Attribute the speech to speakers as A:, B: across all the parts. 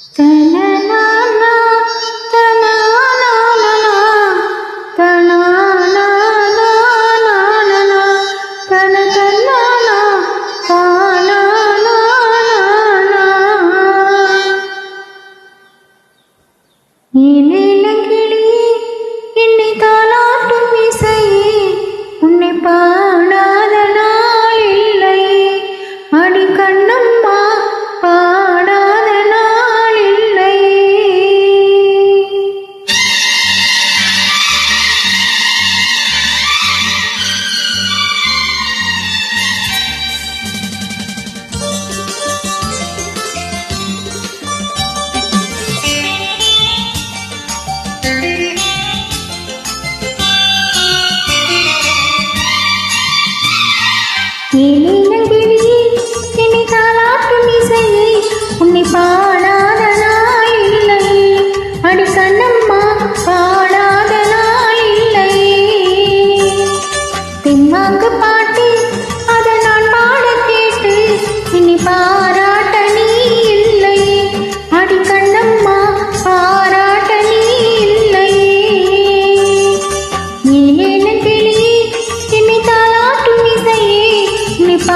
A: Salam. ఏమైనా దిగి ఎన్ని కాలాపు నిజయ్యి ఉన్ని పా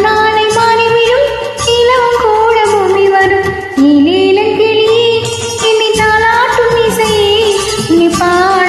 A: நாளை மாறி விழும் நிலவும் கூட மூமி வரும். நீ நீலங்கிளியே என்னை தாளாட்டும் இசையே. நீ பாட